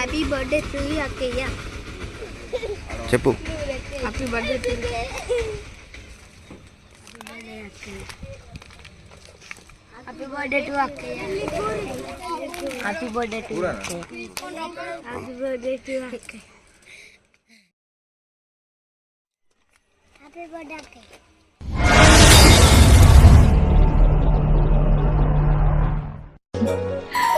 Happy birthday to you అక్కయ్య చెప్పు happy birthday to happy birthday to అక్కయ్య happy birthday to happy birthday to అక్కయ్య happy birthday అక్కయ్య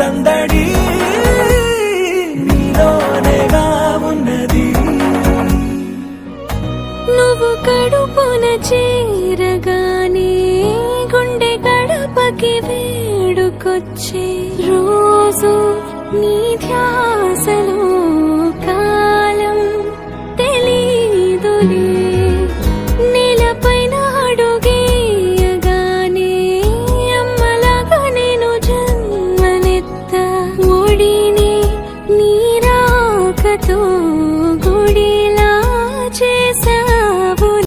సందడి నీలోనేగా ఉన్నది. నువ్వు కడుపున చేరగానే గుండె గడపకి వేడుకొచ్చే రోజు నీ ధ్యాసలో तु गुडी